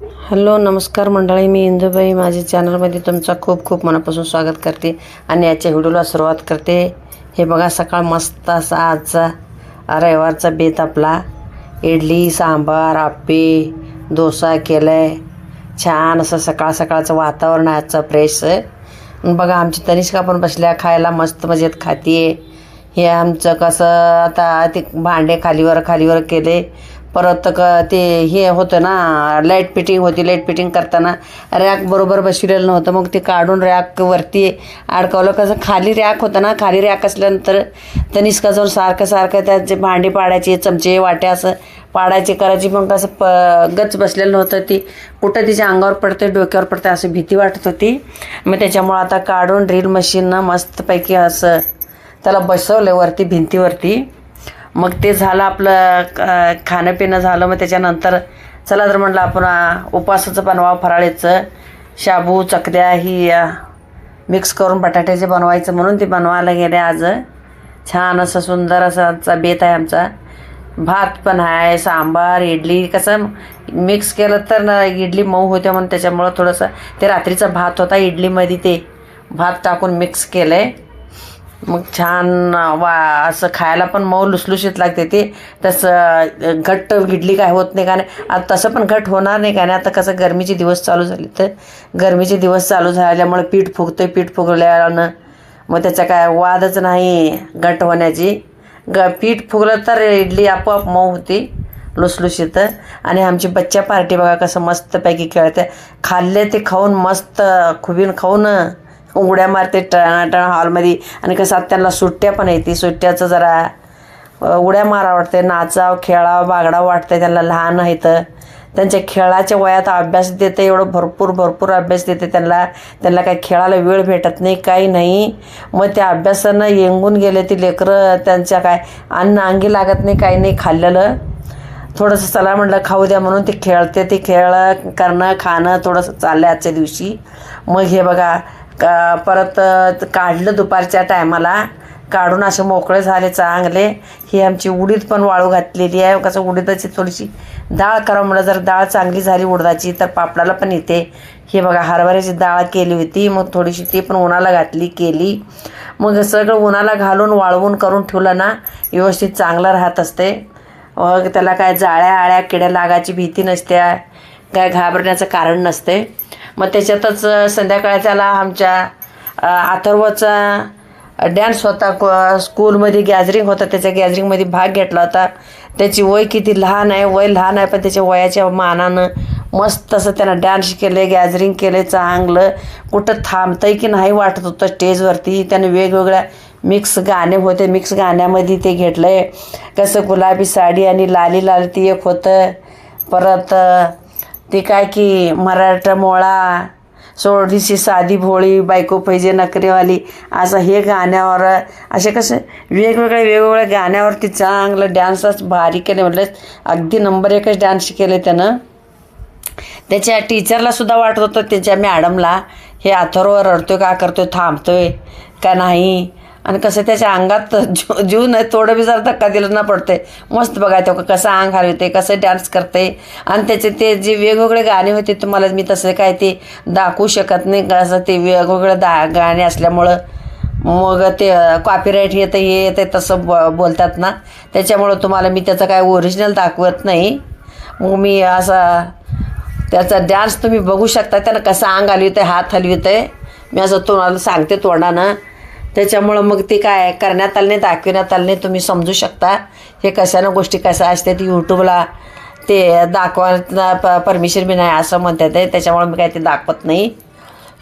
Hello नमस्कार मंडळी. मी इंदुबाई. माझ्या चॅनलमध्ये तुमचं खूप खूप मनापासून स्वागत करते आणि याच्या व्हिडिओला सुरुवात करते. हे बघा सकाळ मस्त असा आजचा रविवारचा बेत आपला. इडली सांबार आप्पे डोसा केला आहे छान असं सकाळ सकाळचं वातावरण आहे आजचं फ्रेश बघा आमची तनिष्का पण बसल्या खायला मस्त मजेत खाते हे आमचं कसं आता ते भांडे खालीवर खालीवर केले. परत क ते हे होतं ना लाइट फिटिंग होती लाइट फिटिंग करताना रॅक बरोबर बसविलेलं नव्हतं. मग ते काढून रॅकवरती अडकवलं. कसं खाली रॅक होतं ना खाली रॅक असल्यानंतर तनिष्का जाऊन सारखं सारखं त्याचे भांडी पाडायचे चमचे वाट्या असं पाडायचे करायची. मग कसं प गच बसलेलं नव्हतं. ती कुठं तिच्या अंगावर पडते डोक्यावर पडते असं भीती वाटत होती. मग त्याच्यामुळं आता काढून ड्रिल मशीननं मस्तपैकी असं त्याला बसवलं वरती भिंतीवरती. मग ते झालं आपलं क- खाणं पिणं झालं मग त्याच्यानंतर चला तर म्हटलं आपण उपासाचं उपवासाचं बनवावं फराळीचं. शाबू चकद्या ही मिक्स करून बटाट्याचे बनवायचं म्हणून ते बनवायला गेले आज. छान असं सुंदर असा बेत आहे आमचा. भात पण आहे सांबार इडली कसं मिक्स केलं तर ना इडली मऊ होते म्हणून त्याच्यामुळं थोडंसं ते रात्रीचा भात होता इडलीमध्ये ते भात टाकून मिक्स केलं आहे मग छान वा असं खायला पण मऊ लुसलुशीत लागते ते. तसं घट्ट गिडली काय होत नाही का नाही. आता तसं पण घट होणार नाही का नाही. आता कसं गरमीचे दिवस चालू झाले तर. गरमीचे दिवस चालू झाल्यामुळे पीठ फुगतं पीठ फुगल्यानं. मग त्याचा काय वादच नाही घट होण्याची. ग पीठ फुगलं तर इडली आपोआप मऊ होती लुसलुशीत. आणि आमची बच्चा पार्टी बघा कसं मस्तपैकी खेळते. खाल्ले ते खाऊन मस्त खुबीन खाऊन उघड्या मारते टणाटण हॉलमध्ये. आणि कसं त्यांना सुट्ट्या पण येते सुट्ट्याचं जरा उड्या मारा वाटते नाचाव खेळावं बागडावं वाटतं त्यांना लहान आहेत. त्यांच्या खेळाच्या वयात अभ्यास देते एवढं भरपूर भरपूर अभ्यास देते त्यांना. त्यांना काही खेळायला वेळ भेटत नाही काही नाही. मग त्या अभ्यासानं येंगून गेले ती लेकरं त्यांच्या काय अन्न अंगी लागत नाही काही नाही खाल्लेलं. थोडंसं चला म्हटलं खाऊ द्या म्हणून ते खेळते ते खेळ करणं खाणं थोडंसं चाललं आजच्या दिवशी. मग हे बघा का परत काढलं दुपारच्या टायमाला. काढून असे मोकळे झाले चांगले. ही आमची उडीद पण वाळू घातलेली आहे. कसं उडीदाची थोडीशी डाळ करा म्हणलं. जर डाळ चांगली झाली उडदाची तर पापडाला पण येते. हे बघा हरभऱ्याची डाळ केली होती. मग थोडीशी ती पण उन्हाला घातली केली. मग सगळं उन्हाला घालून वाळवून करून ठेवलं ना व्यवस्थित चांगलं राहत असते. मग त्याला काय जाळ्या आळ्या किड्या लागायची भीती नसते. काय घाबरण्याचं कारण नसते. मग त्याच्यातच संध्याकाळी त्याला आमच्या अथर्वचा डॅन्स होता. क- स्कूलमध्ये गॅदरिंग होता. त्याच्या गॅदरिंगमध्ये भाग घेतला होता. त्याची वय किती लहान आहे? वय लहान आहे पण त्याच्या वयाच्या मानानं मस्त असं त्यानं डान्स केले गॅदरिंग केले चांगलं. कुठं थांबतंय की नाही वाटत होतं स्टेजवरती त्यानं वेगवेगळ्या मिक्स गाणे होते. मिक्स गाण्यामध्ये ते घेतलं आहे कसं गुलाबी साडी आणि लाली लाल ती एक होतं. परत ते काय की मराठा मोळा सोडीशी साधी भोळी बायको पाहिजे नकरीवाली असं हे गाण्यावर असे कसे वेगवेगळ्या वेगवेगळ्या गाण्यावरती चांगलं डान्सच भारी केले. म्हटलं अगदी नंबर एकच डान्स केले त्यानं. त्याच्या टीचरला सुद्धा वाटत होतं त्याच्या मॅडमला हे अथर्व रडतोय का करतोय थांबतोय का नाही? आणि कसं त्याच्या अंगात जीव जीव नाही थोडं बी जर धक्का दिलं ना पडते मस्त बघायचं का कसं अंग हलवते कसं डान्स करते. आणि त्याचे ते जे वेगवेगळे गाणे होते तुम्हाला मी तसं काय ते दाखवू शकत नाही. कसं ते वेगवेगळे दा गाणे असल्यामुळं मग ते कॉपीराईट येतं हे येतं तसं ब बोलतात ना. त्याच्यामुळं तुम्हाला मी त्याचं काय ओरिजिनल दाखवत नाही. मग मी असा त्याचा डान्स तुम्ही बघू शकता. त्यानं कसं अंग हलवित आहे हात हलवित आहे मी असं तुम्हाला सांगते तोंडानं. त्याच्यामुळं मग ते काय करण्यात आलं नाही दाखविण्यात आलं नाही. तुम्ही समजू शकता हे कशानं गोष्टी कशा असतात. ती यूट्यूबला ते दाखवायला प परमिशन बी नाही असं म्हणतात आहे. त्याच्यामुळं मी काय ते दाखवत नाही.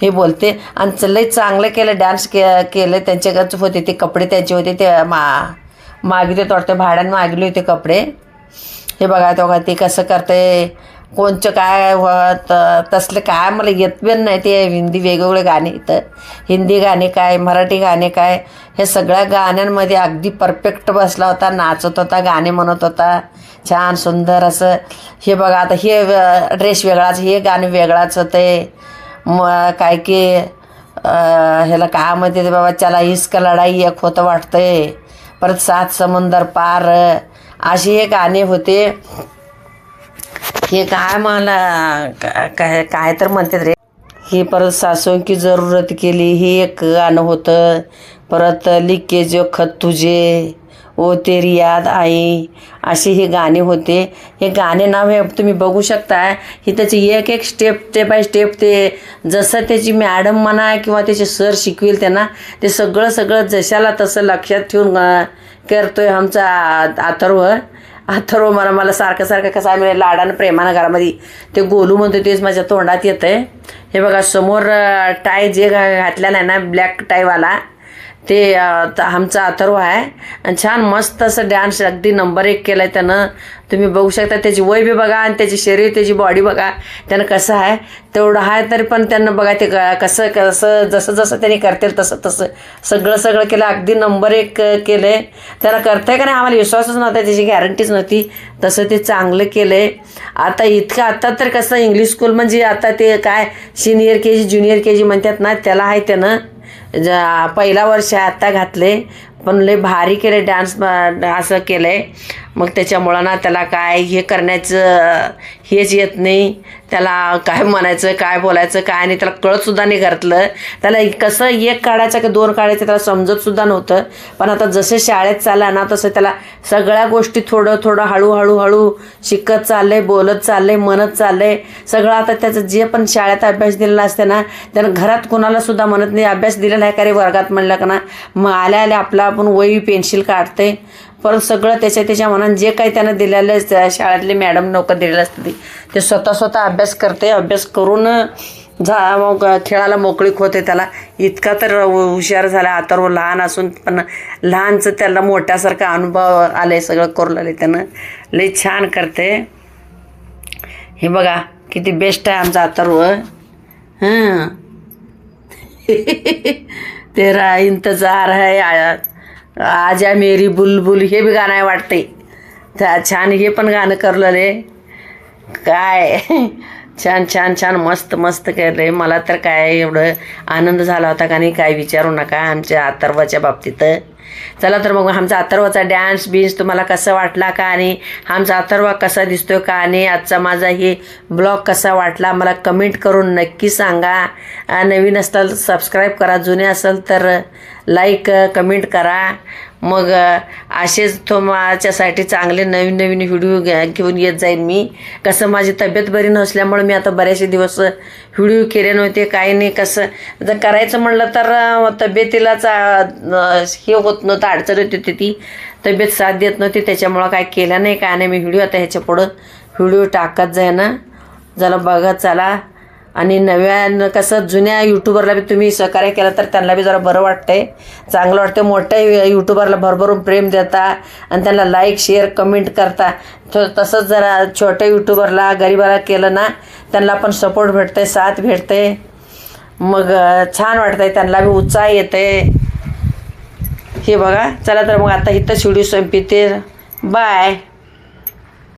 हे बोलते. आणि लई चांगलं केलं डान्स के केलं. त्यांच्याकडच होते ते कपडे त्यांचे होते ते मा मागितले वाटतं भाड्यानं मागले होते कपडे. हे बघा तो ते कसं करते कोणचं काय होत तसलं काय मला येत पण नाही ते हिंदी वेगवेगळे गाणे इथं. हिंदी गाणे काय मराठी गाणे काय हे सगळ्या गाण्यांमध्ये अगदी परफेक्ट बसला होता नाचत होता गाणे म्हणत होता. छान सुंदर असं. हे बघा आता हे ड्रेस वेगळाच हे गाणे वेगळाच होते. मग काय की ह्याला काय म्हणते ते बाबा चला इस्क लढाई एक होतं वाटतंय. परत सात समुंदर पार. असे हे गाणे होते. हे काय मला का- काय काय तर म्हणतात रे. हे परत सासू की जरूरत केली हे एक गाणं होतं. परत लिकेज खत तुझे ओ तेरी याद आई असे हे गाणे होते. हे गाणे नाव हे तुम्ही बघू शकता. ही त्याची एक एक स्टेप स्टेप बाय स्टेप ते जसं त्याची मॅडम म्हणा किंवा त्याचे सर शिकवेल त्यांना ते सगळं सगळं जशाला तसं लक्षात ठेवून करतोय आमचा अथर्व अथर्व मला मला सारखं सारखं कसं आहे म्हणजे लाडानं प्रेमानं घरामध्ये ते गोलू म्हणतो तेच माझ्या तोंडात येतंय. हे बघा समोर टाय जे घा- घातलेला आहे ना ब्लॅक टायवाला ते त- आमचा अथर्व आहे. आणि छान मस्त असं डान्स अगदी नंबर एक केला आहे त्यानं. तुम्ही बघू शकता त्याची वय बी बघा आणि त्याची शरीर त्याची बॉडी बघा. त्यानं कसं आहे? तेवढं आहे तरी पण त्यांना बघा ते क- कसं कसं जसं जसं त्यांनी करतील तसं तसं. सगळं सगळं केलं अगदी नंबर एक केलं आहे त्यानं करतंय का नाही आम्हाला विश्वासच नव्हता त्याची गॅरंटीच नव्हती. तसं ते चांगलं केलं आहे आता इतकं आता तर कसं इंग्लिश स्कूल म्हणजे आता ते काय senior K G junior K जी म्हणतात ना त्याला आहे त्यानं. पहिला वर्ष आत्ता घातले पण लय भारी केले डान्स असं केलं आहे मग त्याच्यामुळं ना त्याला काय हे करण्याचं हेच येत नाही. त्याला काय म्हणायचं काय बोलायचं काय नाही त्याला कळतसुद्धा नाही घरातलं. त्याला कसं एक काढायचं की दोन काढायचं त्याला समजतसुद्धा नव्हतं. पण आता जसं शाळेत चालला ना तसं त्याला सगळ्या गोष्टी थोडं थोडं हळूहळू हळू शिकत चाललंय बोलत चाललंय म्हणत चाललंय. सगळं आता त्याचं जे पण शाळेत अभ्यास दिलेला असते ना त्यानं घरात कोणालासुद्धा म्हणत नाही अभ्यास दिलेला आहे का रे वर्गात? म्हणलं का ना मग आल्या आल्या आपला आपण वही पेन्सिल काढते परत सगळं त्याच्या त्याच्या मनात जे काही त्यानं दिलेलं आहे त्या शाळेतले मॅडम लोक दिलेलं असतं ते. ते स्वतः स्वतः अभ्यास करते अभ्यास करून झा मग खेळाला मोकळीक होते त्याला. इतका तर हुशार झाला अथर्व लहान असून पण लहानचं त्याला मोठ्यासारखा अनुभव आले सगळं करू आले त्यानं. लई छान करते. हे बघा किती बेस्ट आहे आमचा अथर्व हां. तेरा इंतजार है आया. आजा मेरी बुलबुल हे बी गाणं वाटते छान हे पण गाणं करलं रे काय? छान छान छान मस्त मस्त केलं मला तर काय एवढं आनंद झाला होता का नाही काय विचारू नका. आमच्या अथर्वाच्या बाबतीत. चला तर मग आमचा अथर्वाचा डॅन्स बिन्स तुम्हाला कसं वाटला का आणि आमचा अथर्वा कसा दिसतोय का आणि आजचा माझा हे ब्लॉग कसा वाटला मला कमेंट करून नक्की सांगा. नवीन असताल सबस्क्राईब करा. जुने असेल तर लाईक कमेंट करा. मग असेच तुमच्यासाठी चांगले नवीन नवीन व्हिडिओ घ्या- घेऊन येत जाईन मी. कसं माझी तब्येत बरी नसल्यामुळे मी आता बरेचसे दिवस व्हिडिओ केले नव्हते काही नाही कसं. जर करायचं म्हणलं तर तब्येतीला तब्येतीलाच हे होत नव्हतं अडचण होती होती ती. तब्येत साथ देत नव्हती त्याच्यामुळं काय केलं नाही काय नाही. मी व्हिडिओ आता ह्याच्या पुढं व्हिडिओ टाकत जाय ना जरा बघत चला. आणि नव्यानं कसं जुन्या यूट्यूबरला बी तुम्ही सहकार्य केलं तर त्यांना बी जरा बरं वाटतंय. चांगलं वाटतं मोठ्या यूट्यूबरला भरभरून प्रेम देता आणि त्यांना लाईक शेअर कमेंट करता. तसंच जरा छोट्या यूट्यूबरला गरिबाला केलं ना त्यांना पण सपोर्ट भेटते साथ भेटते मग छान वाटतंय. त्यांना बी उत्साह येते हे बघा. चला तर मग आता इथंच व्हिडिओ संपते. बाय